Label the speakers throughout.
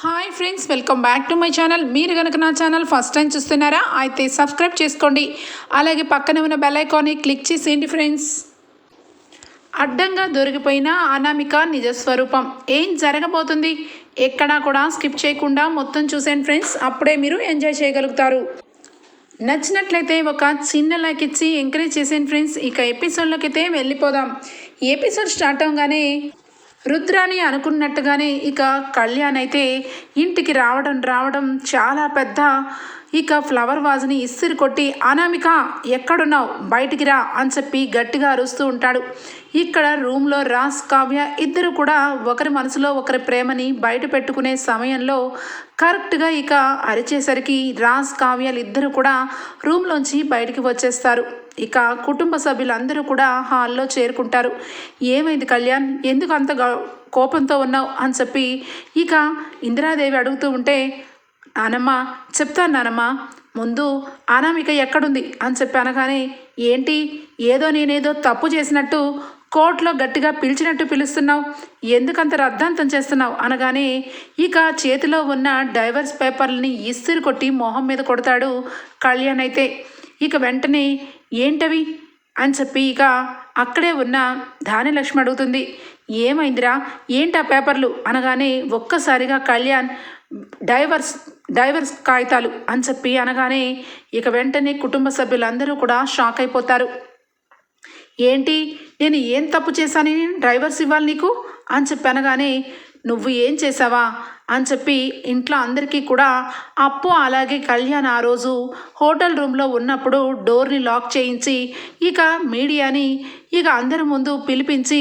Speaker 1: Hi friends welcome back to my channel మీరు కనుక నా ఛానల్ ఫస్ట్ టైం చూస్తున్నారా అయితే సబ్స్క్రైబ్ చేసుకోండి. అలాగే పక్కనే ఉన్న బెల్ ఐకాన్ని క్లిక్ చేసేయండి ఫ్రెండ్స్ అడ్డంగా దొరికిపోయిన అనామిక నిజస్వరూపం ఏం జరగబోతుంది? ఎక్కడా కూడా స్కిప్ చేయకుండా మొత్తం చూసేయండి ఫ్రెండ్స్ అప్పుడే మీరు ఎంజాయ్ చేయగలుగుతారు. నచ్చినట్లయితే ఒక చిన్న లైక్ ఇచ్చి ఎంకరేజ్ చేసేయండి ఫ్రెండ్స్ ఇక ఎపిసోడ్లోకి అయితే వెళ్ళిపోదాం. ఎపిసోడ్ స్టార్ట్ అవగానే రుద్రాని అనుకున్నట్టుగానే ఇక కళ్యాణ్ అయితే ఇంటికి రావడం రావడం చాలా పెద్ద. ఇక ఫ్లవర్ వాజ్ని ఇస్తిరి కొట్టి అనామిక ఎక్కడున్నావు? బయటికి రా అని చెప్పి గట్టిగా అరుస్తూ ఉంటాడు. ఇక్కడ రూమ్లో రాస్ కావ్య ఇద్దరు కూడా ఒకరి మనసులో ఒకరి ప్రేమని బయట పెట్టుకునే సమయంలో కరెక్ట్గా ఇక అరిచేసరికి రాస్ కావ్యాలు ఇద్దరు కూడా రూమ్లోంచి బయటికి వచ్చేస్తారు. ఇక కుటుంబ సభ్యులందరూ కూడా హాల్లో చేరుకుంటారు. ఏమైంది కళ్యాణ్? ఎందుకు అంత కోపంతో ఉన్నావు? అని చెప్పి ఇక ఇందిరాదేవి అడుగుతూ ఉంటే నానమ్మ చెప్తాను నానమ్మ. ముందు అనామిక ఎక్కడుంది? అని చెప్పి అనగానే ఏంటి? ఏదో నేనేదో తప్పు చేసినట్టు కోర్టులో గట్టిగా పిలిచినట్టు పిలుస్తున్నావు. ఎందుకంత రద్దాంతం చేస్తున్నావు? అనగానే ఇక చేతిలో ఉన్న డైవర్స్ పేపర్లని ఇస్తురు కొట్టి మొహం మీద కొడతాడు కళ్యాణ్ అయితే. ఇక వెంటనే ఏంటవి? అని చెప్పి ఇక అక్కడే ఉన్న ధాన్యలక్ష్మి అడుగుతుంది. ఏమైందిరా? ఏంటి ఆ పేపర్లు? అనగానే ఒక్కసారిగా కళ్యాణ్ డైవర్స్ డైవర్స్ కాగితాలు అని చెప్పి అనగానే ఇక వెంటనే కుటుంబ సభ్యులందరూ కూడా షాక్ అయిపోతారు. ఏంటి? నేను ఏం తప్పు చేశాను? డ్రైవర్స్ ఇవ్వాలి నీకు? అని చెప్పి అనగానే నువ్వు ఏం చేసావా అని చెప్పి ఇంట్లో అందరికీ కూడా అప్పు అలాగే కళ్యాణ్ ఆ రోజు హోటల్ రూమ్లో ఉన్నప్పుడు డోర్ని లాక్ చేయించి ఇక మీడియాని ఇక అందరి ముందు పిలిపించి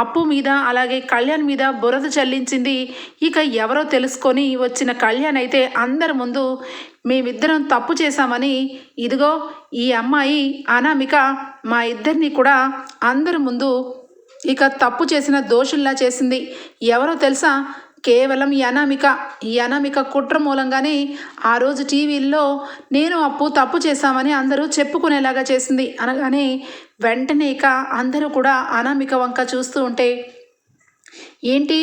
Speaker 1: అప్పు మీద అలాగే కళ్యాణ్ మీద బురద చల్లించింది. ఇక ఎవరో తెలుసుకొని వచ్చిన కళ్యాణ్ అయితే అందరి ముందు మేమిద్దరం తప్పు చేశామని ఇదిగో ఈ అమ్మాయి అనామిక మా ఇద్దరిని కూడా అందరి ముందు ఇక తప్పు చేసిన దోషుల్లా చేసింది. ఎవరో తెలుసా? కేవలం ఈ అనామిక ఈ అనామిక కుట్ర మూలంగానే ఆ రోజు టీవీల్లో నేను అప్పు తప్పు చేశామని అందరూ చెప్పుకునేలాగా చేసింది. అనగానే వెంటనే ఇక అందరూ కూడా అనామిక వంక చూస్తూ ఉంటే ఏంటి?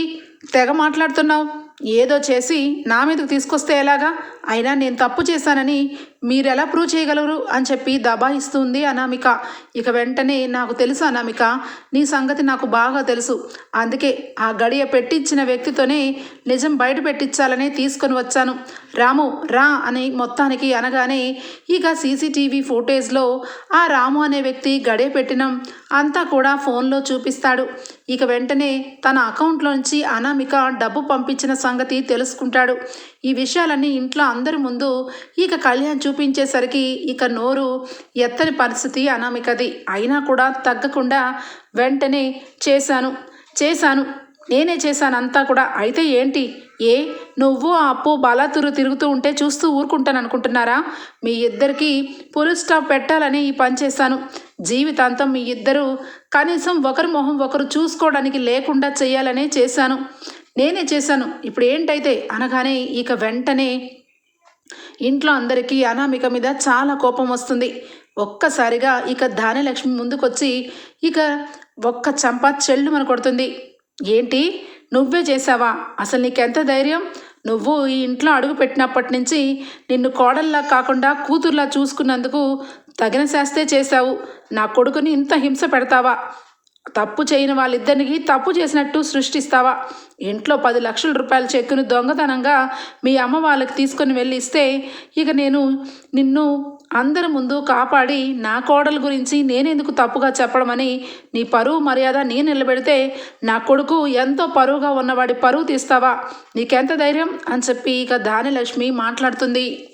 Speaker 1: తెగ మాట్లాడుతున్నావు? ఏదో చేసి నా మీదకు తీసుకొస్తే ఎలాగా? అయినా నేను తప్పు చేశానని మీరు ఎలా ప్రూవ్ చేయగలరు అని చెప్పి దబాయిస్తుంది అనామిక. ఇక వెంటనే నాకు తెలుసు అనామిక నీ సంగతి నాకు బాగా తెలుసు. అందుకే ఆ గడియ పెట్టించిన వ్యక్తితోనే నిజం బయట పెట్టించాలనే తీసుకొని వచ్చాను. రాము రా అని మొత్తానికి అనగానే ఇక సీసీటీవీ ఫుటేజ్లో ఆ రాము అనే వ్యక్తి గడియ పెట్టినం. అంతా కూడా ఫోన్లో చూపిస్తాడు. ఇక వెంటనే తన అకౌంట్లోంచి అనామిక డబ్బు పంపించిన సంగతి తెలుసుకుంటాడు. ఈ విషయాలన్నీ ఇంట్లో అందరి ముందు ఇక కళ్యాణ్ చూపించేసరికి ఇక నోరు ఎత్తని పరిస్థితి అనామికది. అయినా కూడా తగ్గకుండా వెంటనే చేశాను. చేశాను. నేనే చేశాను అంతా కూడా. అయితే ఏంటి? ఏ? నువ్వు ఆ అప్పు బలాతురు తిరుగుతూ ఉంటే చూస్తూ ఊరుకుంటాను అనుకుంటున్నారా మీ ఇద్దరికి పులి స్టాప్ పెట్టాలని ఈ పని చేశాను. జీవితాంతం మీ ఇద్దరు కనీసం ఒకరి మొహం ఒకరు చూసుకోవడానికి లేకుండా చేయాలనే చేశాను. నేనే చేశాను. ఇప్పుడు ఏంటైతే అనగానే ఇక వెంటనే ఇంట్లో అందరికీ అనామిక మీద చాలా కోపం వస్తుంది. ఒక్కసారిగా ఇక ధాన్యలక్ష్మి ముందుకొచ్చి ఇక ఒక్క చంప చెల్లు మన కొడుతుంది. ఏంటి? నువ్వే చేసావా అసలు నీకెంత ధైర్యం? నువ్వు ఈ ఇంట్లో అడుగు పెట్టినప్పటి నుంచి నిన్ను కోడల్లా కాకుండా కూతుర్లా చూసుకున్నందుకు తగిన శాస్తే చేశావు. నా కొడుకుని ఇంత హింస పెడతావా? తప్పు చేయని వాళ్ళిద్దరికి తప్పు చేసినట్టు సృష్టిస్తావా? ఇంట్లో పది లక్షల రూపాయల చెక్కును దొంగతనంగా మీ అమ్మ వాళ్ళకి తీసుకొని వెళ్ళి ఇస్తే ఇక నేను నిన్ను అందరి ముందు కాపాడి నా కోడల గురించి నేనెందుకు తప్పుగా చెప్పడమని నీ పరువు మర్యాద నేను నిలబెడితే నా కొడుకు ఎంతో పరువుగా ఉన్నవాడి పరువు తీస్తావా? నీకెంత ధైర్యం? అని చెప్పి ఇక దానిలక్ష్మి మాట్లాడుతుంది.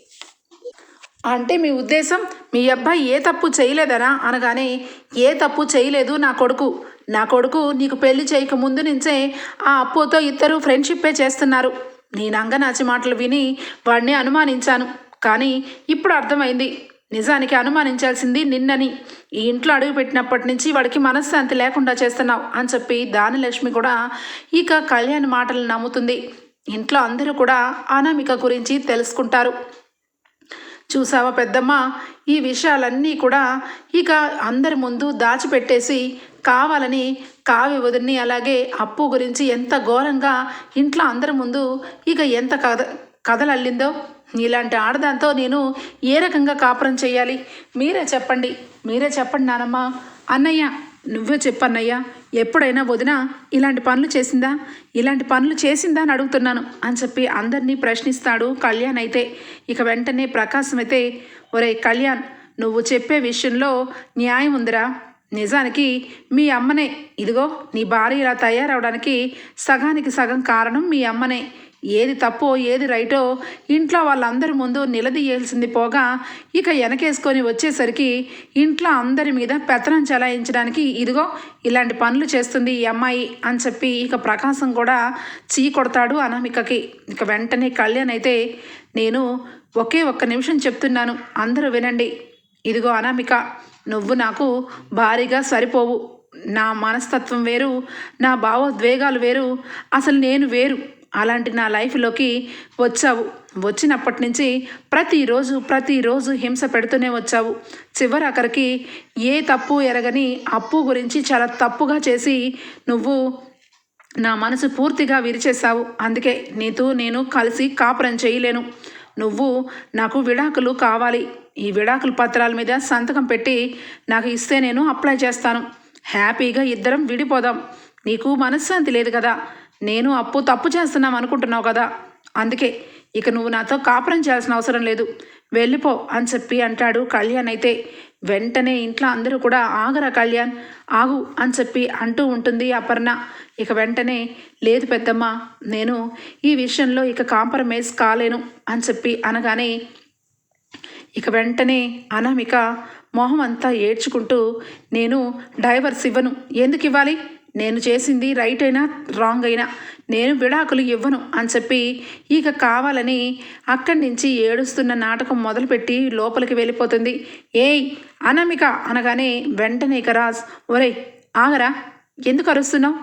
Speaker 1: అంటే మీ ఉద్దేశం మీ అబ్బాయి ఏ తప్పు చేయలేదనా? అనగానే ఏ తప్పు చేయలేదు నా కొడుకు. నా కొడుకు నీకు పెళ్ళి చేయక ముందు నుంచే ఆ అప్పుతో ఇద్దరు ఫ్రెండ్షిప్పే చేస్తున్నారు. నేను అంగనాచి మాటలు విని వాడిని అనుమానించాను. కానీ ఇప్పుడు అర్థమైంది. నిజానికి అనుమానించాల్సింది నిన్నని. ఈ ఇంట్లో అడుగుపెట్టినప్పటి నుంచి వాడికి మనశ్శాంతి లేకుండా చేస్తున్నావు అని చెప్పి దానిలక్ష్మి కూడా ఇక కళ్యాణ్ మాటలు నమ్ముతుంది. ఇంట్లో అందరూ కూడా అనామిక గురించి తెలుసుకుంటారు. చూసావా పెద్దమ్మ? ఈ విషయాలన్నీ కూడా ఇక అందరి ముందు దాచిపెట్టేసి కావాలని కావ్య వదిని అలాగే అప్పు గురించి ఎంత ఘోరంగా ఇంట్లో అందరి ముందు ఇక ఎంత కథ కథలు అల్లిందో ఇలాంటి ఆడదాంతో నేను ఏ రకంగా కాపురం చేయాలి? మీరే చెప్పండి. మీరే చెప్పండి నానమ్మ. అన్నయ్య నువ్వే చెప్పన్నయ్యా ఎప్పుడైనా వదిన ఇలాంటి పనులు చేసిందా? ఇలాంటి పనులు చేసిందా అని అడుగుతున్నాను అని చెప్పి అందరినీ ప్రశ్నిస్తాడు కళ్యాణ్ అయితే. ఇక వెంటనే ప్రకాశం అయితే ఒరే కళ్యాణ్ నువ్వు చెప్పే విషయంలో న్యాయం ఉందిరా. నిజానికి మీ అమ్మనే. ఇదిగో నీ భార్య ఇలా తయారవడానికి సగానికి సగం కారణం మీ అమ్మనే. ఏది తప్పో ఏది రైటో ఇంట్లో వాళ్ళందరి ముందు నిలదీయాల్సింది పోగా ఇక వెనకేసుకొని వచ్చేసరికి ఇంట్లో అందరి మీద పెత్తనం చెలాయించడానికి ఇదిగో ఇలాంటి పనులు చేస్తుంది ఈ అమ్మాయి అని చెప్పి ఇక ప్రకాశం కూడా చీ కొడతాడు అనామికకి. ఇక వెంటనే కళ్యాణ్ అయితే నేను ఒకే ఒక్క నిమిషం చెప్తున్నాను అందరూ వినండి. ఇదిగో అనామిక నువ్వు నాకు భారీగా సరిపోవు. నా మనస్తత్వం వేరు నా భావోద్వేగాలు వేరు. అసలు నేను వేరు. అలాంటి నా లైఫ్లోకి వచ్చావు. వచ్చినప్పటి నుంచి ప్రతిరోజు ప్రతిరోజు హింస పెడుతూనే వచ్చావు. చివరి అక్కడికి ఏ తప్పు ఎరగని అప్పు గురించి చాలా తప్పుగా చేసి నువ్వు నా మనసు పూర్తిగా విరిచేశావు. అందుకే నీతో నేను కలిసి కాపురం చేయలేను. నువ్వు నాకు విడాకులు కావాలి. ఈ విడాకుల పత్రాల మీద సంతకం పెట్టి నాకు ఇస్తే నేను అప్లై చేస్తాను. హ్యాపీగా ఇద్దరం విడిపోదాం. నీకు మనశ్శాంతి లేదు కదా. నేను అప్పు తప్పు చేస్తున్నాం అనుకుంటున్నావు కదా? అందుకే ఇక నువ్వు నాతో కాపురం చేయాల్సిన అవసరం లేదు. వెళ్ళిపో అని చెప్పి అంటాడు కళ్యాణ్ అయితే. వెంటనే ఇంట్లో అందరూ కూడా ఆగరా కళ్యాణ్ ఆగు అని చెప్పి అంటూ ఉంటుంది అపర్ణ. ఇక వెంటనే లేదు పెద్దమ్మ నేను ఈ విషయంలో ఇక కాంప్రమైజ్ కాలేను అని చెప్పి అనగానే ఇక వెంటనే అనామిక మొహం అంతా ఏడ్చుకుంటూ నేను డైవర్స్ ఇవ్వను. ఎందుకు ఇవ్వాలి? నేను చేసింది రైట్ అయినా రాంగ్ అయినా నేను విడాకులు ఇవ్వను అని చెప్పి ఇక కావాలని అక్కడి నుంచి ఏడుస్తున్న నాటకం మొదలుపెట్టి లోపలికి వెళ్ళిపోతుంది. ఏయ్ అనామిక అనగానే వెంటనే ఇక రాజ్ ఒరే ఆగరా ఎందుకు అరుస్తున్నావు?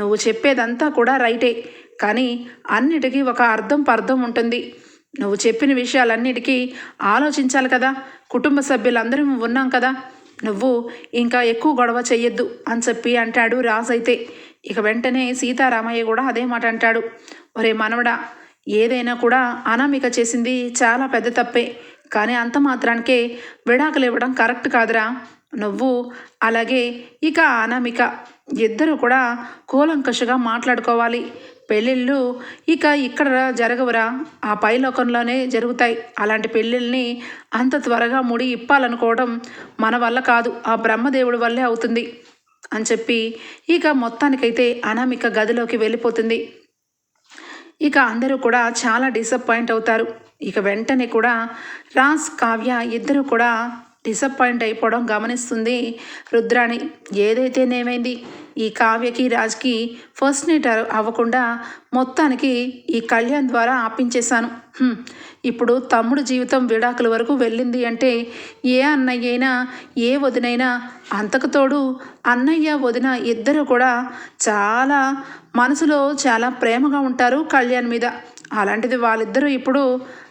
Speaker 1: నువ్వు చెప్పేదంతా కూడా రైటే కానీ అన్నిటికీ ఒక అర్థం పర్థం ఉంటుంది. నువ్వు చెప్పిన విషయాలన్నిటికీ ఆలోచించాలి కదా కుటుంబ సభ్యులందరం ఉన్నాం కదా నువ్వు ఇంకా ఎక్కువ గొడవ చెయ్యొద్దు అని చెప్పి అంటాడు రాజు అయితే. ఇక వెంటనే సీతారామయ్య కూడా అదే మాట అంటాడు. ఒరే మనవడా ఏదైనా కూడా అనామిక చేసింది చాలా పెద్ద తప్పే. కానీ అంత మాత్రానికే విడాకులు ఇవ్వడం కరెక్ట్ కాదురా. నువ్వు అలాగే ఇక అనామిక ఇద్దరు కూడా కూలంకషగా మాట్లాడుకోవాలి. పెళ్ళిళ్ళు ఇక ఇక్కడ జరగవురా. ఆ పైలోకంలోనే జరుగుతాయి. అలాంటి పెళ్ళిళ్ళని అంత త్వరగా ముడి ఇప్పాలనుకోవడం మన వల్ల కాదు. ఆ బ్రహ్మదేవుడి వల్లే అవుతుంది అని చెప్పి ఇక మొత్తానికైతే అనామిక గదిలోకి వెళ్ళిపోతుంది. ఇక అందరూ కూడా చాలా డిసప్పాయింట్ అవుతారు. ఇక వెంటనే కూడా రాజ్ కావ్య ఇద్దరు కూడా డిసప్పాయింట్ అయిపోవడం గమనిస్తుంది రుద్రాణి. ఏదైతేనేమైంది ఈ కావ్యకి రాజ్కి ఫస్ట్ నైట్ అవ్వకుండా మొత్తానికి ఈ కళ్యాణ్ ద్వారా ఆపించేశాను. ఇప్పుడు తమ్ముడు జీవితం విడాకుల వరకు వెళ్ళింది అంటే ఏ అన్నయ్య అయినా ఏ వదినైనా అంతకు తోడు అన్నయ్య వదిన ఇద్దరు కూడా చాలా మనసులో చాలా ప్రేమగా ఉంటారు కళ్యాణ్ మీద. అలాంటిది వాళ్ళిద్దరూ ఇప్పుడు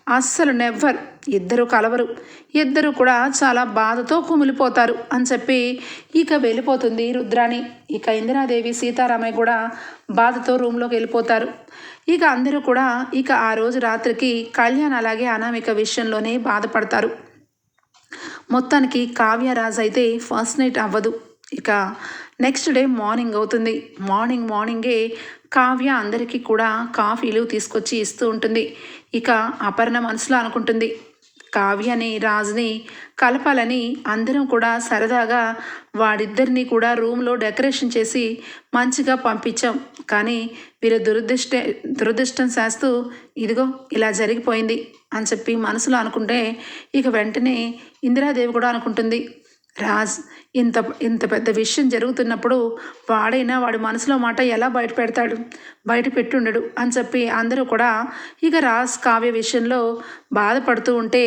Speaker 1: అస్సలు నెవ్వర్. ఇద్దరు కలవరు. ఇద్దరు కూడా చాలా బాధతో కుమిలిపోతారు అని చెప్పి ఇక వెళ్ళిపోతుంది రుద్రాణి. ఇక ఇందిరాదేవి సీతారామయ్య కూడా బాధతో రూమ్లోకి వెళ్ళిపోతారు. ఇక అందరూ కూడా ఇక ఆ రోజు రాత్రికి కళ్యాణ్ అలాగే అనామిక విషయంలోనే బాధపడతారు. మొత్తానికి కావ్యరాజ్ అయితే ఫస్ట్ నైట్ అవ్వదు. ఇక నెక్స్ట్ డే మార్నింగ్ అవుతుంది. మార్నింగ్ మార్నింగే కావ్య అందరికీ కూడా కాఫీలు తీసుకొచ్చి ఇస్తూ ఉంటుంది. ఇక అపర్ణ మనసులో అనుకుంటుంది. కావ్యని రాజుని కలపాలని అందరం కూడా సరదాగా వాడిద్దరిని కూడా రూమ్లో డెకరేషన్ చేసి మంచిగా పంపించాం. కానీ వీరు దురదృష్ట దురదృష్టం చేస్తూ ఇదిగో ఇలా జరిగిపోయింది అని చెప్పి మనసులో అనుకుంటే ఇక వెంటనే ఇందిరాదేవి కూడా అనుకుంటుంది. రాజ్ ఇంత ఇంత పెద్ద విషయం జరుగుతున్నప్పుడు వాడైనా వాడి మనసులో మాట ఎలా బయట పెడతాడు? బయట పెట్టుండడు అని చెప్పి అందరూ కూడా ఇక రాజ్ కావ్య విషయంలో బాధపడుతూ ఉంటే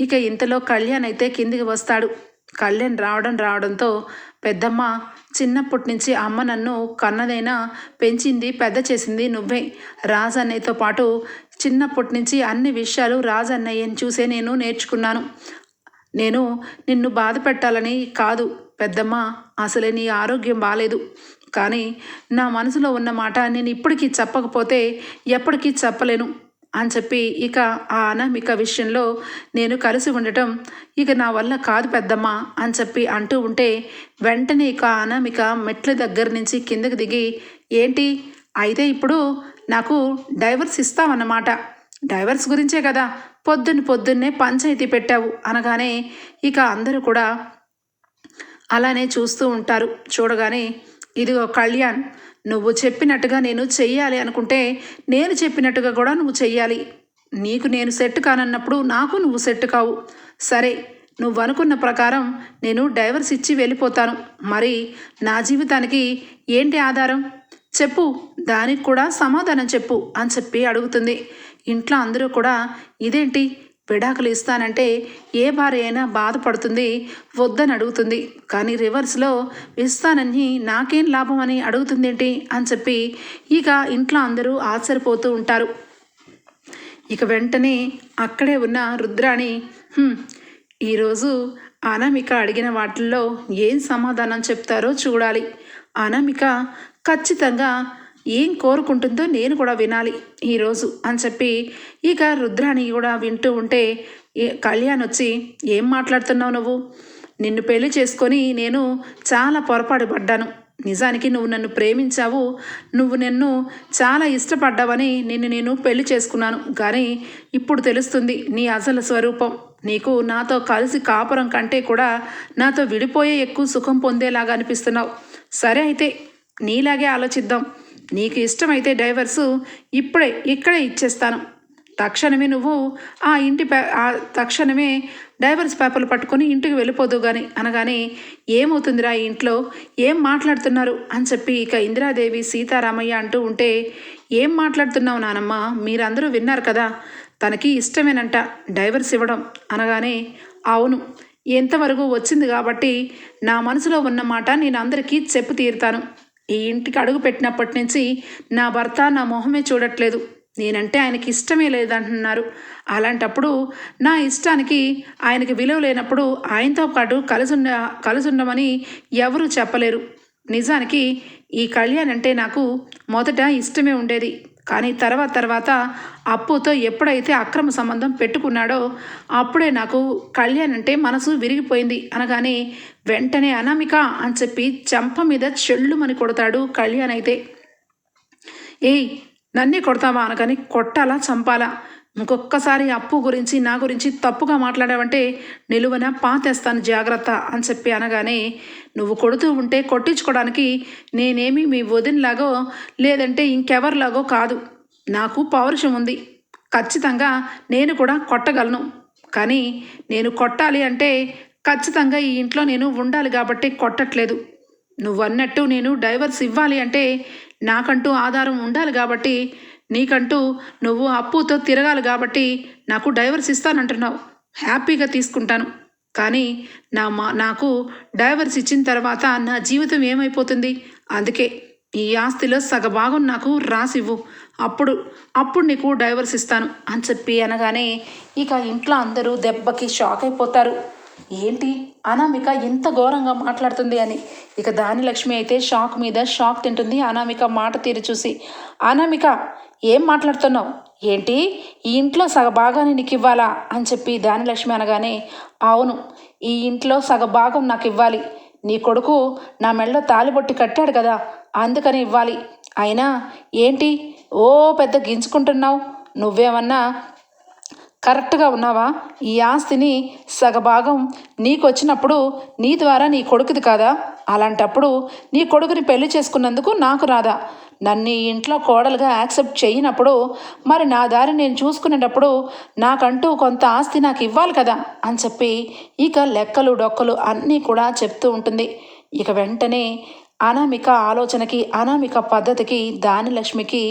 Speaker 1: ఇక ఇంతలో కళ్యాణ్ అయితే కిందికి వస్తాడు. కళ్యాణ్ రావడం రావడంతో పెద్దమ్మ చిన్నప్పటి నుంచి అమ్మ నన్ను కన్నదైనా పెంచింది పెద్ద చేసింది నువ్వే. రాజ్ అన్నయ్యతో పాటు చిన్నప్పటి నుంచి అన్ని విషయాలు రాజ్ అన్నయ్యని చూసే నేను నేర్చుకున్నాను. నేను నిన్ను బాధ పెట్టాలని కాదు పెద్దమ్మ. అసలే నీ ఆరోగ్యం బాగాలేదు కానీ నా మనసులో ఉన్న మాట నేను ఇప్పటికీ చెప్పకపోతే ఎప్పటికీ చెప్పలేను అని చెప్పి ఇక ఆ అనామిక విషయంలో నేను కలిసి ఉండటం ఇక నా వల్ల కాదు పెద్దమ్మ అని చెప్పి అంటూ ఉంటే వెంటనే ఇక అనామిక మెట్ల దగ్గర నుంచి కిందకి దిగి ఏంటి? అయితే ఇప్పుడు నాకు డైవర్స్ ఇస్తావన్నమాట. డైవర్స్ గురించే కదా. పొద్దున్న పొద్దున్నే పంచాయతీ పెట్టావు అనగానే ఇక అందరూ కూడా అలానే చూస్తూ ఉంటారు. చూడగానే ఇదిగో కళ్యాణ్ నువ్వు చెప్పినట్టుగా నేను చెయ్యాలి అనుకుంటే నేను చెప్పినట్టుగా కూడా నువ్వు చెయ్యాలి. నీకు నేను సెట్ కానన్నప్పుడు నాకు నువ్వు సెట్ కావు. సరే నువ్వు అనుకున్న ప్రకారం నేను డైవర్స్ ఇచ్చి వెళ్ళిపోతాను. మరి నా జీవితానికి ఏంటి ఆధారం? చెప్పు దానికి కూడా సమాధానం చెప్పు అని చెప్పి అడుగుతుంది. ఇంట్లో అందరూ కూడా ఇదేంటి? విడాకులు ఇస్తానంటే ఏ భార్య అయినా బాధపడుతుంది వద్దని అడుగుతుంది. కానీ రివర్స్లో ఇస్తానని నాకేం లాభం అని అడుగుతుందేంటి? అని చెప్పి ఇక ఇంట్లో అందరూ ఆశ్చర్యపోతూ ఉంటారు. ఇక వెంటనే అక్కడే ఉన్న రుద్రాణి ఈరోజు అనామిక అడిగిన వాటిల్లో ఏం సమాధానం చెప్తారో చూడాలి. అనామిక ఖచ్చితంగా ఏం కోరుకుంటుందో నేను కూడా వినాలి ఈరోజు అని చెప్పి ఇక రుద్రాణి కూడా వింటూ ఉంటే కళ్యాణ్ వచ్చి ఏం మాట్లాడుతున్నావు నువ్వు? నిన్ను పెళ్ళి చేసుకొని నేను చాలా పొరపాటు పడ్డాను. నిజానికి నువ్వు నన్ను ప్రేమించావు. నువ్వు నన్ను చాలా ఇష్టపడ్డావని నిన్ను నేను పెళ్ళి చేసుకున్నాను. కానీ ఇప్పుడు తెలుస్తుంది నీ అసలు స్వరూపం. నీకు నాతో కలిసి కాపురం కంటే కూడా నాతో విడిపోయే ఎక్కువ సుఖం పొందేలాగా అనిపిస్తున్నావు. సరే అయితే నీలాగే ఆలోచిద్దాం. నీకు ఇష్టమైతే డైవర్సు ఇప్పుడే ఇక్కడే ఇచ్చేస్తాను. తక్షణమే నువ్వు ఆ ఇంటి ఆ తక్షణమే డైవర్స్ పేపర్లు పట్టుకొని ఇంటికి వెళ్ళిపోదు కానీ అనగానే ఏమవుతుందిరా ఈ ఇంట్లో? ఏం మాట్లాడుతున్నారు? అని చెప్పి ఇక ఇందిరాదేవి సీతారామయ్య అంటూ ఉంటే ఏం మాట్లాడుతున్నావు నానమ్మ? మీరందరూ విన్నారు కదా తనకి ఇష్టమేనంట డైవర్స్ ఇవ్వడం అనగానే అవును ఎంతవరకు వచ్చింది కాబట్టి నా మనసులో ఉన్న మాట నేను అందరికీ చెప్పు తీరుతాను. ఈ ఇంటికి అడుగు పెట్టినప్పటి నుంచి నా భర్త నా మొహమే చూడట్లేదు. నేనంటే ఆయనకి ఇష్టమే లేదంటున్నారు. అలాంటప్పుడు నా ఇష్టానికి ఆయనకి విలువ లేనప్పుడు ఆయనతో పాటు కలుసుండ కలుసుండమని ఎవరు ఎవరూ చెప్పలేరు. నిజానికి ఈ కళ్యాణ్ అంటే నాకు మొదట ఇష్టమే ఉండేది. కానీ తర్వాత తర్వాత అప్పుతో ఎప్పుడైతే అక్రమ సంబంధం పెట్టుకున్నాడో అప్పుడే నాకు కళ్యాణ్ అంటే మనసు విరిగిపోయింది అనగానే వెంటనే అనామిక అని చెప్పి చెంప మీద చెల్లుమని కొడతాడు కళ్యాణ్ అయితే. ఏయ్ నన్నే కొడతావా అనగానే కొట్టాలా చంపాలా? ఇంకొక్కసారి అప్పు గురించి నా గురించి తప్పుగా మాట్లాడావంటే నిలువన పాతేస్తాను జాగ్రత్త అని చెప్పి అనగానే నువ్వు కొడుతూ ఉంటే కొట్టించుకోవడానికి నేనేమి మీ వదినలాగో లేదంటే ఇంకెవరిలాగో కాదు. నాకు పౌరుషం ఉంది. ఖచ్చితంగా నేను కూడా కొట్టగలను. కానీ నేను కొట్టాలి అంటే ఖచ్చితంగా ఈ ఇంట్లో నేను ఉండాలి కాబట్టి కొట్టట్లేదు. నువ్వు అన్నట్టు నేను డైవర్స్ ఇవ్వాలి అంటే నాకంటూ ఆధారం ఉండాలి కాబట్టి నీకంటూ నువ్వు అప్పుతో తిరగాలి కాబట్టి నాకు డైవర్స్ ఇస్తానంటున్నావు. హ్యాపీగా తీసుకుంటాను. కానీ నా మా నాకు డైవర్స్ ఇచ్చిన తర్వాత నా జీవితం ఏమైపోతుంది? అందుకే ఈ ఆస్తిలో సగభాగం నాకు రాసివ్వు. అప్పుడు అప్పుడు నీకు డైవర్స్ ఇస్తాను అని చెప్పి అనగానే ఇక ఇంట్లో అందరూ దెబ్బకి షాక్ అయిపోతారు. ఏంటి? అనామిక ఇంత ఘోరంగా మాట్లాడుతుంది అని. ఇక దాని లక్ష్మి అయితే షాక్ మీద షాక్ తింటుంది అనామిక మాట తీరు చూసి. అనామిక ఏం మాట్లాడుతున్నావు? ఏంటి? ఈ ఇంట్లో సగ భాగాన్ని నీకు ఇవ్వాలా? అని చెప్పి దాని లక్ష్మి అనగానే అవును ఈ ఇంట్లో సగ భాగం నాకు ఇవ్వాలి. నీ కొడుకు నా మెళ్ళలో తాలిబొట్టి కట్టాడు కదా అందుకని ఇవ్వాలి. అయినా ఏంటి? ఓ పెద్ద గింజుకుంటున్నావు? నువ్వేమన్నా కరెక్ట్గా ఉన్నావా? ఈ ఆస్తిని సగభాగం నీకు వచ్చినప్పుడు నీ ద్వారా నీ కొడుకుది కాదా? అలాంటప్పుడు నీ కొడుకుని పెళ్ళి చేసుకున్నందుకు నాకు రాదా. నన్ను ఈ ఇంట్లో కోడలుగా యాక్సెప్ట్ చేయనప్పుడు మరి నా దారి నేను చూసుకునేటప్పుడు నాకంటూ కొంత ఆస్తి నాకు ఇవ్వాలి కదా? అని చెప్పి ఇక లెక్కలు డొక్కలు అన్నీ కూడా చెప్తూ ఉంటుంది. ఇక వెంటనే అనామిక ఆలోచనకి అనామిక పద్ధతికి దానిలక్ష్మికి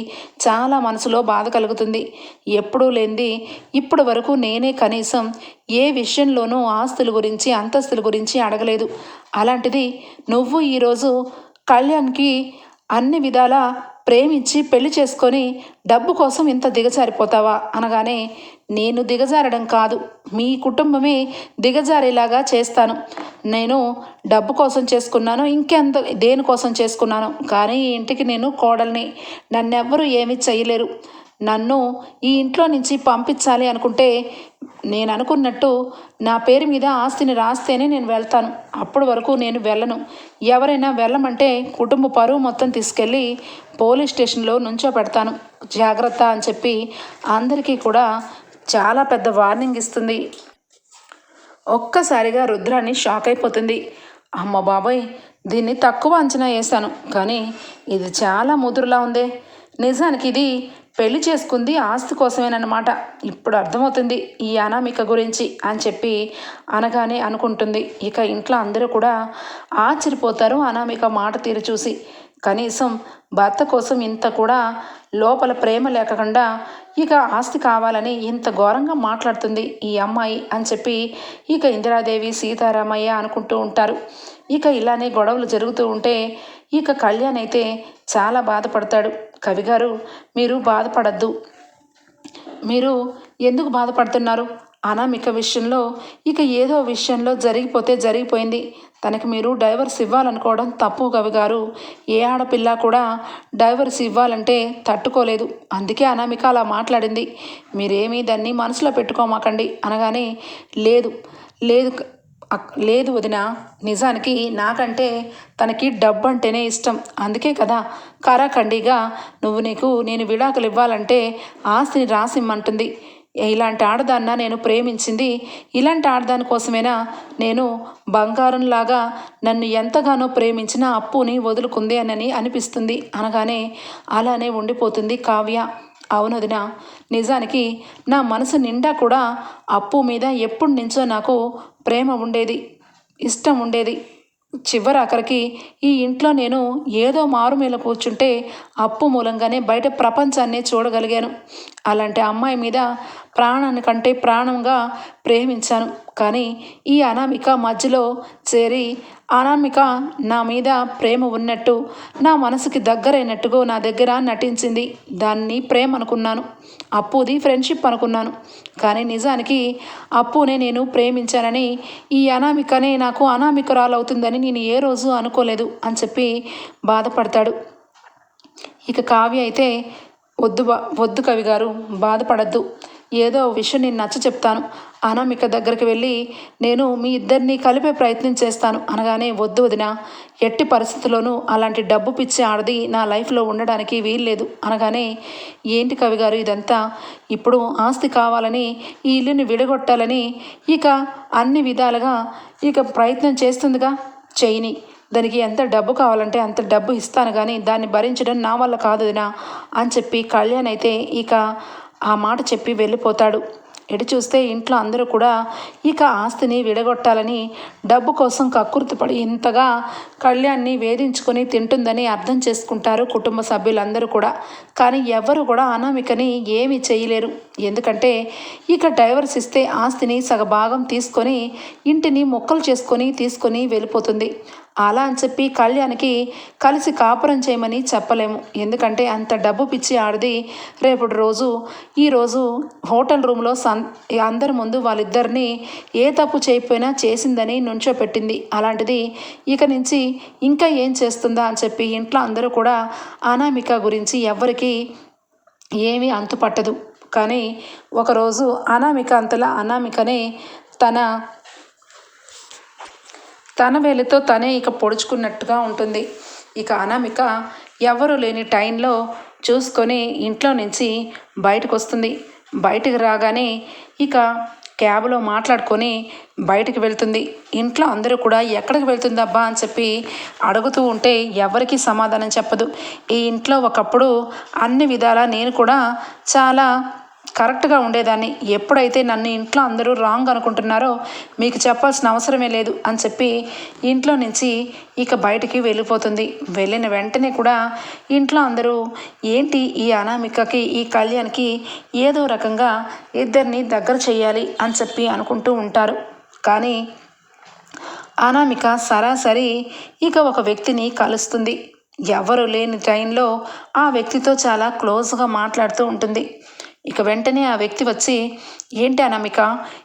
Speaker 1: చాలా మనసులో బాధ కలుగుతుంది. ఎప్పుడూ లేనిది ఇప్పటి వరకు నేనే కనీసం ఏ విషయంలోనూ ఆస్తుల గురించి అంతస్తుల గురించి అడగలేదు. అలాంటిది నువ్వు ఈరోజు కళ్యాణ్కి అన్ని విధాలా ప్రేమించి పెళ్ళి చేసుకొని డబ్బు కోసం ఇంత దిగజారిపోతావా? అనగానే నేను దిగజారడం కాదు. మీ కుటుంబమే దిగజారేలాగా చేస్తాను. నేను డబ్బు కోసం చేసుకున్నాను ఇంకెంత దేనికోసం చేసుకున్నాను? కానీ ఈ ఇంటికి నేను కోడల్ని. నన్నెవ్వరూ ఏమీ చేయలేరు నన్ను ఈ ఇంట్లో నుంచి పంపించాలి అనుకుంటే నేను అనుకున్నట్టు నా పేరు మీద ఆస్తిని రాస్తేనే నేను వెళ్తాను. అప్పటి వరకు నేను వెళ్ళను. ఎవరైనా వెళ్ళమంటే కుటుంబ పరువు మొత్తం తీసుకెళ్ళి పోలీస్ స్టేషన్లో నుంచో పెడతాను. జాగ్రత్త అని చెప్పి అందరికీ కూడా చాలా పెద్ద వార్నింగ్ ఇస్తుంది. ఒక్కసారిగా రుద్రాన్ని షాక్ అయిపోతుంది. అమ్మ బాబాయ్ దీన్ని తక్కువ అంచనా వేశాను. కానీ ఇది చాలా ముదురులా ఉందే. నిజానికి ఇది పెళ్ళి చేసుకుంది ఆస్తి కోసమేనమాట ఇప్పుడు అర్థమవుతుంది ఈ అనామిక గురించి అని చెప్పి అనగానే అనుకుంటుంది. ఇక ఇంట్లో అందరూ కూడా ఆశ్చర్యపోతారు అనామిక మాట తీరు చూసి. కనీసం భర్త కోసం ఇంత కూడా లోపల ప్రేమ లేకుండా ఇక ఆస్తి కావాలని ఇంత ఘోరంగా మాట్లాడుతుంది ఈ అమ్మాయి అని చెప్పి ఇక ఇందిరాదేవి సీతారామయ్య అనుకుంటూ ఉంటారు. ఇక ఇలానే గొడవలు జరుగుతూ ఉంటే ఇక కళ్యాణ్ అయితే చాలా బాధపడతాడు. కవిగారు మీరు బాధపడద్దు. మీరు ఎందుకు బాధపడుతున్నారు? అనామిక విషయంలో ఇక ఏదో విషయంలో జరిగిపోతే జరిగిపోయింది. తనకి మీరు డైవర్స్ ఇవ్వాలనుకోవడం తప్పు కవిగారు ఏ ఆడపిల్ల కూడా డైవర్స్ ఇవ్వాలంటే తట్టుకోలేదు. అందుకే అనామిక అలా మాట్లాడింది. మీరేమీ దాన్ని మనసులో పెట్టుకోమాకండి అనగానే లేదు లేదు లేదు వదిన నిజానికి నాకంటే తనకి డబ్బు అంటేనే ఇష్టం. అందుకే కదా కారాఖండిగా నువ్వు నీకు నేను విడాకులు ఇవ్వాలంటే ఆస్తిని రాసిమ్మంటుంది. ఇలాంటి ఆడదాన్న నేను ప్రేమించింది ఇలాంటి ఆడదాని కోసమేనా నేను బంగారంలాగా నన్ను ఎంతగానో ప్రేమించిన అప్పుని వదులుకుంది అని అనిపిస్తుంది. అనగానే అలానే ఉండిపోతుంది కావ్య. అవునదిన నిజానికి నా మనసు నిండా కూడా అప్పు మీద ఎప్పటి నుంచో నాకు ప్రేమ ఉండేది ఇష్టం ఉండేది. చివరి ఆఖరికి ఈ ఇంట్లో నేను ఏదో మారుమేల కూర్చుంటే అప్పు మూలంగానే బయట ప్రపంచాన్ని చూడగలిగాను. అలాంటి అమ్మాయి మీద ప్రాణాన్ని కంటే ప్రాణంగా ప్రేమించాను. కానీ ఈ అనామిక మధ్యలో చేరి అనామిక నా మీద ప్రేమ ఉన్నట్టు నా మనసుకి దగ్గరైనట్టుగా నా దగ్గర నటించింది. దాన్ని ప్రేమ అనుకున్నాను. అప్పుది ఫ్రెండ్షిప్ అనుకున్నాను. కానీ నిజానికి అప్పునే నేను ప్రేమించానని ఈ అనామికనే నాకు అనామికరాలవుతుందని నేను ఏ రోజు అనుకోలేదు అని చెప్పి బాధపడతాడు. ఇక కావ్య అయితే వద్దు బా వద్దు కవి గారు బాధపడద్దు. ఏదో విషయం నేను నచ్చ చెప్తాను. అనామిక దగ్గరికి వెళ్ళి నేను మీ ఇద్దరిని కలిపే ప్రయత్నం చేస్తాను. అనగానే వద్దు వదిన ఎట్టి పరిస్థితుల్లోనూ అలాంటి డబ్బు పిచ్చి ఆడది నా లైఫ్లో ఉండడానికి వీల్లేదు. అనగానే ఏంటి కవి గారు ఇదంతా? ఇప్పుడు ఆస్తి కావాలని ఈ ఇల్లుని విడగొట్టాలని ఇక అన్ని విధాలుగా ఇక ప్రయత్నం చేస్తుందిగా? చేయని దానికి ఎంత డబ్బు కావాలంటే అంత డబ్బు ఇస్తాను కానీ దాన్ని భరించడం నా వల్ల కాదు వదినా అని చెప్పి కళ్యాణ్ అయితే ఇక ఆ మాట చెప్పి వెళ్ళిపోతాడు. ఎటు చూస్తే ఇంట్లో అందరూ కూడా ఇక ఆస్తిని విడగొట్టాలని డబ్బు కోసం కక్కుర్తిపడి ఇంతగా కళ్యాణ్ని వేధించుకొని తింటుందని అర్థం చేసుకుంటారు కుటుంబ సభ్యులందరూ కూడా. కానీ ఎవరు కూడా అనామికని ఏమీ చేయలేరు. ఎందుకంటే ఇక డైవర్స్ ఇస్తే ఆస్తిని సగభాగం తీసుకొని ఇంటిని మొక్కలు చేసుకొని తీసుకొని వెళ్ళిపోతుంది. అలా అని చెప్పి కళ్యాణ్కి కలిసి కాపురం చేయమని చెప్పలేము. ఎందుకంటే అంత డబ్బు పిచ్చి ఆడది రేపటి రోజు ఈరోజు హోటల్ రూమ్లో సన్ అందరి ముందు వాళ్ళిద్దరిని ఏ తప్పు చేయకపోయినా చేసిందని నుంచో పెట్టింది. అలాంటిది ఇక నుంచి ఇంకా ఏం చేస్తుందా అని చెప్పి ఇంట్లో అందరూ కూడా అనామిక గురించి ఎవ్వరికీ ఏమీ అంతుపట్టదు. కానీ ఒకరోజు అనామిక అంతలా అనామికనే తన తన వేలితో తనే ఇక పొడుచుకున్నట్టుగా ఉంటుంది. ఇక అనామిక ఎవరు లేని టైంలో చూసుకొని ఇంట్లో నుంచి బయటకు వస్తుంది బయటకు రాగానే ఇక క్యాబ్లో మాట్లాడుకొని బయటికి వెళ్తుంది. ఇంట్లో అందరూ కూడా ఎక్కడికి వెళ్తుందబ్బా అని చెప్పి అడుగుతూ ఉంటే ఎవరికి సమాధానం చెప్పదు. ఈ ఇంట్లో ఒకప్పుడు అన్ని విధాలా నేను కూడా చాలా కరెక్ట్గా ఉండేదాన్ని. ఎప్పుడైతే నన్ను ఇంట్లో అందరూ రాంగ్ అనుకుంటున్నారో మీకు చెప్పాల్సిన అవసరమే లేదు అని చెప్పి ఇంట్లో నుంచి ఇక బయటికి వెళ్ళిపోతుంది. వెళ్ళిన వెంటనే కూడా ఇంట్లో అందరూ ఏంటి ఈ అనామికకి ఈ కళ్యాణ్కి ఏదో రకంగా ఇద్దరిని దగ్గర చేయాలి అని చెప్పి అనుకుంటూ ఉంటారు. కానీ అనామిక సరాసరి ఇక ఒక వ్యక్తిని కలుస్తుంది. ఎవరు లేని టైంలో ఆ వ్యక్తితో చాలా క్లోజ్గా మాట్లాడుతూ ఉంటుంది. ఇక వెంటనే ఆ వ్యక్తి వచ్చి ఏంటి అనామిక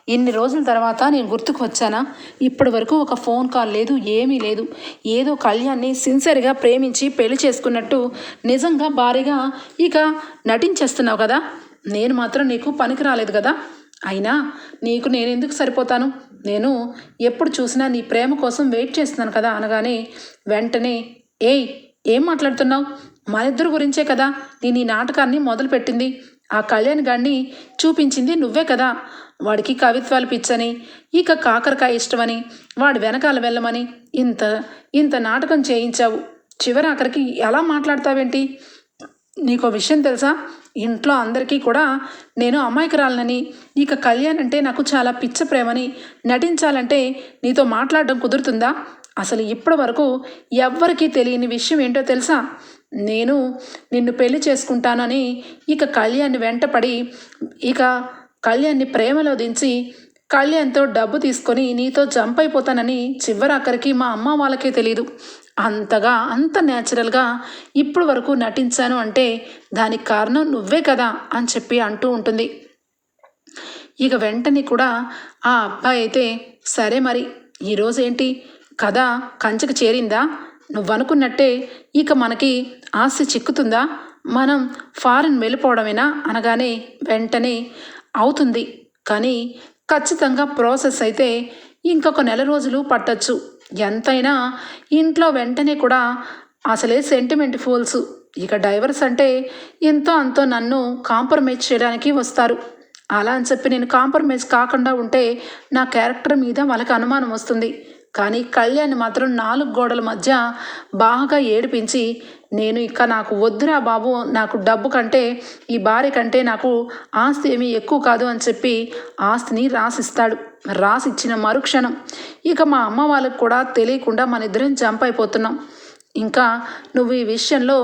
Speaker 1: ఇన్ని రోజుల తర్వాత నేను గుర్తుకు వచ్చానా? ఇప్పటి వరకు ఒక ఫోన్ కాల్ లేదు ఏమీ లేదు. ఏదో కళ్యాణ్ని సిన్సియర్గా ప్రేమించి పెళ్ళి చేసుకున్నట్టు నిజంగా భారీగా ఇక నటించేస్తున్నావు కదా? నేను మాత్రం నీకు పనికి రాలేదు కదా? అయినా నీకు నేను ఎందుకు సరిపోతాను? నేను ఎప్పుడు చూసినా నీ ప్రేమ కోసం వెయిట్ చేస్తున్నాను కదా? అనగానే వెంటనే ఏయ్ ఏం మాట్లాడుతున్నావు? మనిద్దరు గురించే కదా? నేను ఈ నాటకాన్ని మొదలుపెట్టింది. ఆ కళ్యాణ్ గాడిని చూపించింది నువ్వే కదా. వాడికి కవిత్వాలు పిచ్చని ఇక కాకరకాయ ఇష్టమని వాడి వెనకాల వెళ్ళమని ఇంత ఇంత నాటకం చేయించావు. చివరి ఆఖరికి ఎలా మాట్లాడతావేంటి? నీకో విషయం తెలుసా? ఇంట్లో అందరికీ కూడా నేను అమాయకురాలనని ఇక కళ్యాణ్ అంటే నాకు చాలా పిచ్చ ప్రేమని నటించాలంటే నీతో మాట్లాడడం కుదురుతుందా? అసలు ఇప్పటి వరకు ఎవ్వరికీ తెలియని విషయం ఏంటో తెలుసా? నేను నిన్ను పెళ్ళి చేసుకుంటానని ఇక కళ్యాణ్ని వెంటపడి ఇక కళ్యాణ్ని ప్రేమలో దించి కళ్యాణ్తో డబ్బు తీసుకొని నీతో జంప్ అయిపోతానని చివరాఖరికి మా అమ్మ వాళ్ళకే తెలియదు అంతగా అంత న్యాచురల్గా ఇప్పుడు వరకు నటించాను అంటే దానికి కారణం నువ్వే కదా అని చెప్పి అంటూ ఉంటుంది. ఇక వెంటనే కూడా ఆ అబ్బాయి అయితే సరే మరి ఈరోజు ఏంటి కథ కంచెకు చేరిందా? నువ్వనుకున్నట్టే ఇక మనకి ఆస్తి చిక్కుతుందా? మనం ఫారెన్ వెళ్ళిపోవడమేనా? అనగానే వెంటనే అవుతుంది. కానీ ఖచ్చితంగా ప్రాసెస్ అయితే ఇంకొక నెల రోజులు పట్టచ్చు. ఎంతైనా ఇంట్లో వెంటనే కూడా అసలే సెంటిమెంట్ ఫూల్స్. ఇక డైవర్స్ అంటే ఎంతో అంతో నన్ను కాంప్రమైజ్ చేయడానికి వస్తారు. అలా అని చెప్పి నేను కాంప్రమైజ్ కాకుండా ఉంటే నా క్యారెక్టర్ మీద వాళ్ళకి అనుమానం వస్తుంది. కానీ కళ్యాణ్ మాత్రం నాలుగు గోడల మధ్య బాగా ఏడిపించి నేను ఇక నాకు వద్దురా బాబు నాకు డబ్బు కంటే ఈ భార్య కంటే నాకు ఆస్తి ఏమీ ఎక్కువ కాదు అని చెప్పి ఆస్తిని రాసిస్తాడు. రాసిచ్చిన మరుక్షణం. ఇక మా అమ్మ వాళ్ళకు కూడా తెలియకుండా మన ఇద్దరం జంప్ అయిపోతున్నాం. ఇంకా నువ్వు ఈ విషయంలో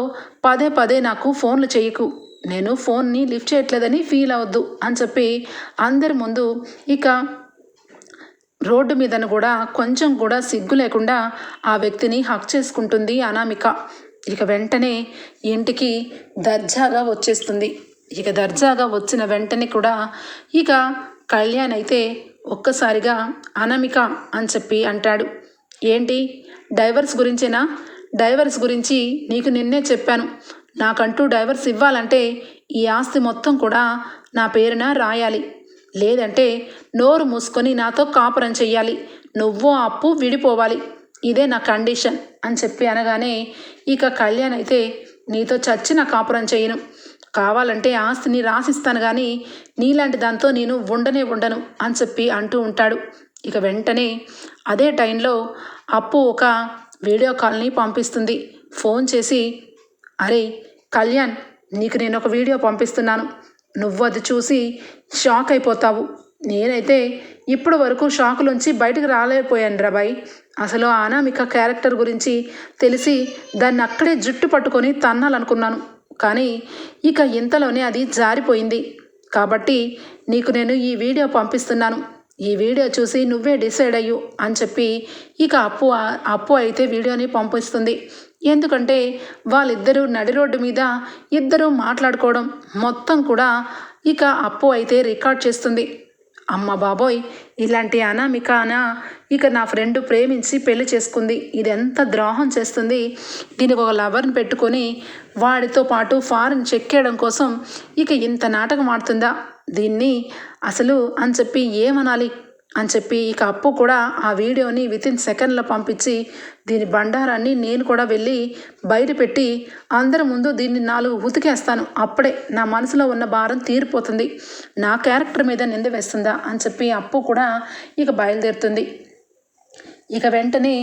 Speaker 1: పదే పదే నాకు ఫోన్లు చేయకు. నేను ఫోన్ని లిఫ్ట్ చేయట్లేదని ఫీల్ అవద్దు అని చెప్పి అందరి ముందు ఇక రోడ్డు మీదను కూడా కొంచెం కూడా సిగ్గు లేకుండా ఆ వ్యక్తిని హక్ చేసుకుంటుంది అనామిక. ఇక వెంటనే ఇంటికి దర్జాగా వచ్చేస్తుంది. ఇక దర్జాగా వచ్చిన వెంటనే కూడా ఇక కళ్యాణ్ అయితే ఒక్కసారిగా అనామిక అని చెప్పి అంటాడు. ఏంటి? డైవర్స్ గురించేనా? డైవర్స్ గురించి నీకు నిన్నే చెప్పాను. నాకంటూ డైవర్స్ ఇవ్వాలంటే ఈ ఆస్తి మొత్తం కూడా నా పేరున రాయాలి. లేదంటే నోరు మూసుకొని నాతో కాపురం చెయ్యాలి. నువ్వు అప్పు విడిపోవాలి. ఇదే నా కండిషన్ అని చెప్పి అనగానే ఇక కళ్యాణ్ అయితే నీతో చచ్చిన కాపురం చేయను. కావాలంటే ఆస్తిని రాసిస్తాను కానీ నీలాంటి దాంతో నేను ఉండనే ఉండను అని చెప్పి అంటూ ఉంటాడు. ఇక వెంటనే అదే టైంలో అప్పు ఒక వీడియో కాల్ని పంపిస్తుంది. ఫోన్ చేసి అరే కళ్యాణ్ నీకు నేను ఒక వీడియో పంపిస్తున్నాను. నువ్వు అది చూసి షాక్ అయిపోతావు. నేనైతే ఇప్పటి వరకు షాకులోంచి బయటకు రాలేకపోయాను రాబాయ్. అసలు అనామిక క్యారెక్టర్ గురించి తెలిసి దాన్ని అక్కడే జుట్టు పట్టుకొని తన్నాలనుకున్నాను. కానీ ఇక ఇంతలోనే అది జారిపోయింది. కాబట్టి నీకు నేను ఈ వీడియో పంపిస్తున్నాను. ఈ వీడియో చూసి నువ్వే డిసైడ్ అయ్యు అని చెప్పి ఇక అప్పు అప్పు అయితే వీడియోని పంపిస్తుంది. ఎందుకంటే వాళ్ళిద్దరూ నడి రోడ్డు మీద ఇద్దరూ మాట్లాడుకోవడం మొత్తం కూడా ఇక అప్పు అయితే రికార్డ్ చేస్తుంది. అమ్మ బాబోయ్ ఇలాంటి అనామికాన ఇక నా ఫ్రెండ్ ప్రేమించి పెళ్ళి చేసుకుంది. ఇది ఎంత ద్రోహం చేస్తుంది. దీనికి ఒక లవర్ని పెట్టుకొని వాడితో పాటు ఫారెన్ చెక్కేయడం కోసం ఇక ఇంత నాటకం ఆడుతుందా? దీన్ని అసలు అని చెప్పి ఏమనాలి? అని చెప్పి ఇక అప్పు కూడా ఆ వీడియోని వితిన్ సెకండ్లో పంపించి దీని బండారాన్ని నేను కూడా వెళ్ళి బయట పెట్టి అందరి ముందు దీన్ని నాలుగు ఉతికేస్తాను. అప్పుడే నా మనసులో ఉన్న భారం తీరిపోతుంది. నా క్యారెక్టర్ మీద నింద వేస్తుందా అని చెప్పి అప్పు కూడా ఇక బయలుదేరుతుంది. ఇక వెంటనే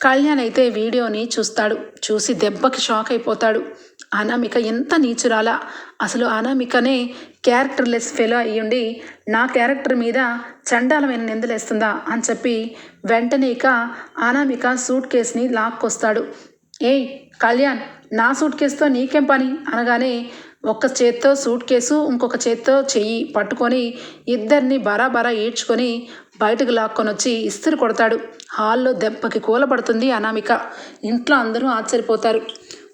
Speaker 1: కళ్యాణ్ అయితే వీడియోని చూస్తాడు. చూసి దెబ్బకి షాక్ అయిపోతాడు. అనామిక ఎంత నీచురాలా? అసలు అనామికనే క్యారెక్టర్లెస్ ఫెలో అయ్యుండి నా క్యారెక్టర్ మీద చండాలమైన నిందలేస్తుందా? అని చెప్పి వెంటనే ఇక అనామిక సూట్ కేస్ని లాక్కొస్తాడు. ఏయ్ కళ్యాణ్ నా సూట్ కేసుతో నీకేం పని? అనగానే ఒక్క చేత్తో సూట్ కేసు ఇంకొక చేత్తో చెయ్యి పట్టుకొని ఇద్దరిని బరాబరా ఈడ్చుకొని బయటకు లాక్కొని వచ్చి ఇస్త్రీ కొడతాడు. హాల్లో దెబ్బకి కూలబడుతుంది అనామిక. ఇంట్లో అందరూ ఆశ్చర్యపోతారు.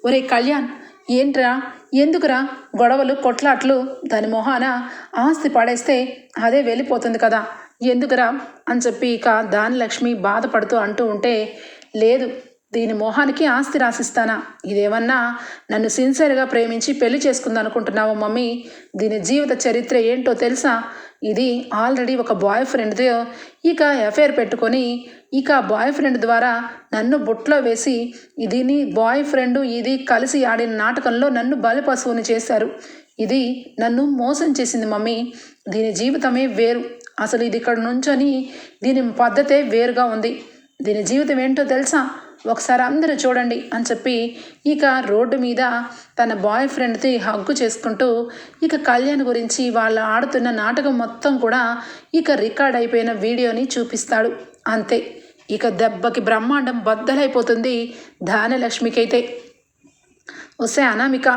Speaker 1: ఒరే కళ్యాణ్ ఏంట్రా? ఎందుకురా? గొడవలు కొట్లాట్లు? దాని మొహాన ఆస్తి పడేస్తే అదే వెళ్ళిపోతుంది కదా. ఎందుకురా? అని చెప్పి ఇక దాని లక్ష్మి బాధపడుతూ అంటూ ఉంటే లేదు దీని మొహానికి ఆస్తి రాసిస్తానా? ఇదేమన్నా నన్ను సిన్సియర్గా ప్రేమించి పెళ్ళి చేసుకుందనుకుంటున్నావా మమ్మీ? దీని జీవిత చరిత్ర ఏంటో తెలుసా? ఇది ఆల్రెడీ ఒక బాయ్ ఫ్రెండ్తో ఇక ఎఫైర్ పెట్టుకొని ఇక బాయ్ ఫ్రెండ్ ద్వారా నన్ను బుట్లో వేసి ఇదిని బాయ్ ఫ్రెండ్ ఇది కలిసి ఆడిన నాటకంలో నన్ను బలిపశువుని చేశారు. ఇది నన్ను మోసం చేసింది మమ్మీ. దీని జీవితమే వేరు. అసలు ఇది ఇక్కడ నుంచొని దీని పద్ధతే వేరుగా ఉంది. దీని జీవితం ఏంటో తెలుసా? ఒకసారి అందరూ చూడండి అని చెప్పి ఇక రోడ్డు మీద తన బాయ్ ఫ్రెండ్ది హగ్గు చేసుకుంటూ ఇక కళ్యాణ్ గురించి వాళ్ళు ఆడుతున్న నాటకం మొత్తం కూడా ఇక రికార్డ్ అయిపోయిన వీడియోని చూపిస్తాడు. అంతే. ఇక దెబ్బకి బ్రహ్మాండం బద్దలైపోతుంది ధానలక్ష్మికైతే. వస్తే అనామిక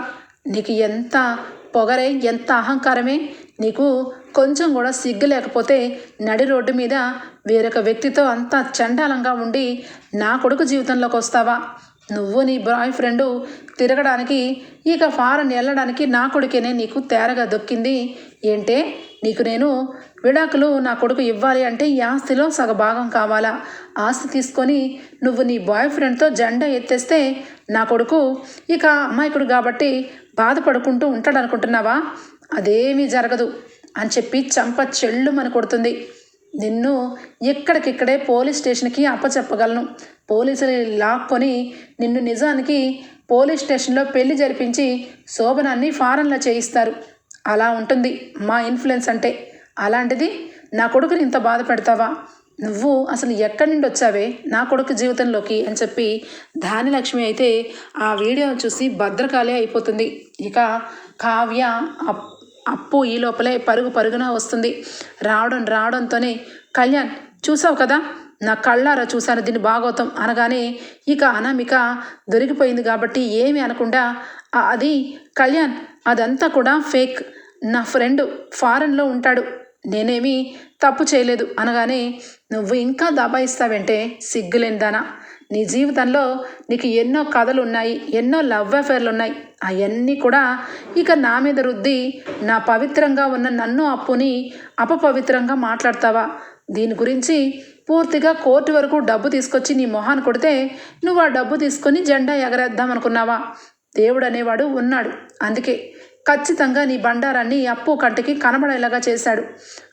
Speaker 1: నీకు ఎంత పొగరే ఎంత అహంకారమే? నీకు కొంచెం కూడా సిగ్గు లేకపోతే నడి రోడ్డు మీద వేరొక వ్యక్తితో అంత చండాలంగా ఉండి నా కొడుకు జీవితంలోకి వస్తావా? నువ్వు నీ బాయ్ ఫ్రెండ్ తిరగడానికి ఇక ఫారెన్ వెళ్ళడానికి నా కొడుకేనే నీకు తేరగా దొక్కింది. ఏంటే? నీకు నేను విడాకులు నా కొడుకు ఇవ్వాలి అంటే ఈ ఆస్తిలో సగభాగం కావాలా? ఆస్తి తీసుకొని నువ్వు నీ బాయ్ ఫ్రెండ్తో జెండా ఎత్తేస్తే నా కొడుకు ఇక అమాయకుడు కాబట్టి బాధపడుకుంటూ ఉంటాడు అనుకుంటున్నావా అదేమీ జరగదు అని చెప్పి చంప చెల్లుమని కొడుతుంది. నిన్ను ఎక్కడికిక్కడే పోలీస్ స్టేషన్కి అప్పచెప్పగలను. పోలీసులు లాక్కొని నిన్ను నిజానికి పోలీస్ స్టేషన్లో పెళ్ళి జరిపించి శోభనాన్ని ఫారెన్లో చేయిస్తారు. అలా ఉంటుంది మా ఇన్ఫ్లుయెన్స్ అంటే. అలాంటిది నా కొడుకుని ఇంత బాధ పెడతావా? నువ్వు అసలు ఎక్కడి నుండి వచ్చావే? నా కొడుకు జీవితంలోకి అని చెప్పి ధాన్యలక్ష్మి అయితే ఆ వీడియో చూసి భద్రకాలే అయిపోతుంది. ఇక కావ్య అప్- అప్పు ఈ లోపలే పరుగు పరుగున వస్తుంది. రావడం రావడంతోనే కళ్యాణ్ చూసావు కదా? నా కళ్ళారా చూశాను దీన్ని భాగవతం అనగానే ఇక అనామిక దొరికిపోయింది కాబట్టి ఏమి అనకుండా అది కళ్యాణ్ అదంతా కూడా ఫేక్. నా ఫ్రెండ్ ఫారెన్లో ఉంటాడు. నేనేమి తప్పు చేయలేదు. అనగానే నువ్వు ఇంకా దబాయిస్తావంటే సిగ్గులేనిదానా? నీ జీవితంలో నీకు ఎన్నో కథలు ఉన్నాయి ఎన్నో లవ్ అఫేర్లు ఉన్నాయి అవన్నీ కూడా ఇక నా మీద రుద్ది నా పవిత్రంగా ఉన్న నన్ను అప్పుని అపపవిత్రంగా మాట్లాడతావా? దీని గురించి పూర్తిగా కోర్టు వరకు డబ్బు తీసుకొచ్చి నీ మొహాన్ని కొడితే నువ్వు ఆ డబ్బు తీసుకొని జెండా ఎగరేద్దాం అనుకున్నావా దేవుడు అనేవాడు ఉన్నాడు. అందుకే ఖచ్చితంగా నీ బండారాన్ని అప్పు కంటికి కనబడేలాగా చేశాడు.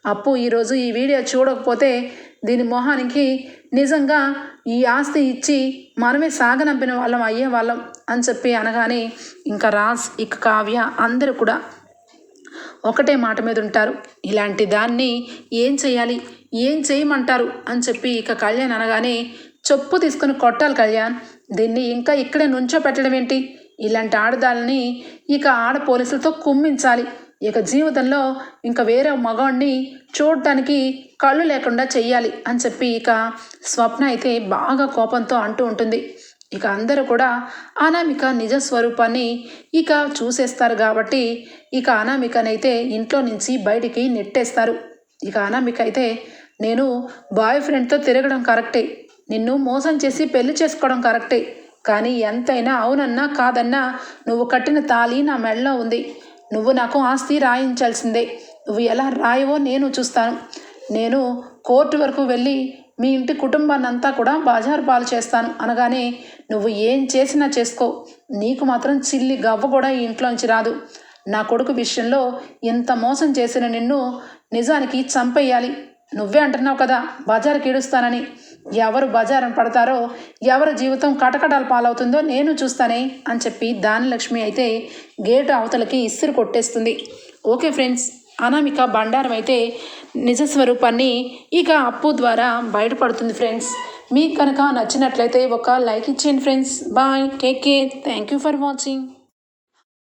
Speaker 1: అప్పు ఈరోజు ఈ వీడియో చూడకపోతే దీని మొహానికి నిజంగా ఈ ఆస్తి ఇచ్చి మనమే సాగనంపిన వాళ్ళం అయ్యే వాళ్ళం అని చెప్పి అనగానే ఇంకా రాజ్ ఇక కావ్య అందరూ కూడా ఒకటే మాట మీద ఉంటారు. ఇలాంటి దాన్ని ఏం చేయాలి? ఏం చేయమంటారు? అని చెప్పి ఇక కళ్యాణ్ అనగానే చెప్పు తీసుకుని కొట్టాలి కళ్యాణ్. దీన్ని ఇంకా ఇక్కడే నుంచో పెట్టడం ఏంటి? ఇలాంటి ఆడదాలని ఇక ఆడ పోలీసులతో కుమ్మించాలి. ఇక జీవితంలో ఇంకా వేరే మగవాడిని చూడటానికి కళ్ళు లేకుండా చెయ్యాలి అని చెప్పి ఇక స్వప్న అయితే బాగా కోపంతో అంటూ ఉంటుంది. ఇక అందరూ కూడా అనామిక నిజ స్వరూపాన్ని ఇక చూసేస్తారు కాబట్టి ఇక అనామికనైతే ఇంట్లో నుంచి బయటికి నెట్టేస్తారు. ఇక అనామిక అయితే నేను బాయ్ ఫ్రెండ్తో తిరగడం కరెక్టే. నిన్ను మోసం చేసి పెళ్ళి చేసుకోవడం కరెక్టే. కానీ ఎంతైనా అవునన్నా కాదన్నా నువ్వు కట్టిన తాళి నా మెడలో ఉంది. నువ్వు నాకు ఆస్తి రాయించాల్సిందే. నువ్వు ఎలా రాయవో నేను చూస్తాను. నేను కోర్టు వరకు వెళ్ళి మీ ఇంటి కుటుంబాన్ని అంతా కూడా బజారు పాలు చేస్తాను. అనగానే నువ్వు ఏం చేసినా చేసుకో. నీకు మాత్రం చిల్లి గవ్వ కూడా ఈ ఇంట్లోంచి రాదు. నా కొడుకు విషయంలో ఎంత మోసం చేసిన నిన్ను నిజానికి చంపేయాలి. నువ్వే అంటున్నావు కదా బజారుకి ఏడుస్తానని. ఎవరు బజారం పడతారో ఎవరి జీవితం కటకటాలు పాలవుతుందో నేను చూస్తానే అని చెప్పి దానిలక్ష్మి అయితే గేటు అవతలకి ఇస్తురు కొట్టేస్తుంది. ఓకే ఫ్రెండ్స్ అనామిక బండారం అయితే నిజ స్వరూపాన్ని ఇక అప్పు ద్వారా బయటపడుతుంది ఫ్రెండ్స్. మీకు కనుక నచ్చినట్లయితే ఒక లైక్ ఇచ్చేయండి friends. Bye take care. Thank you for watching.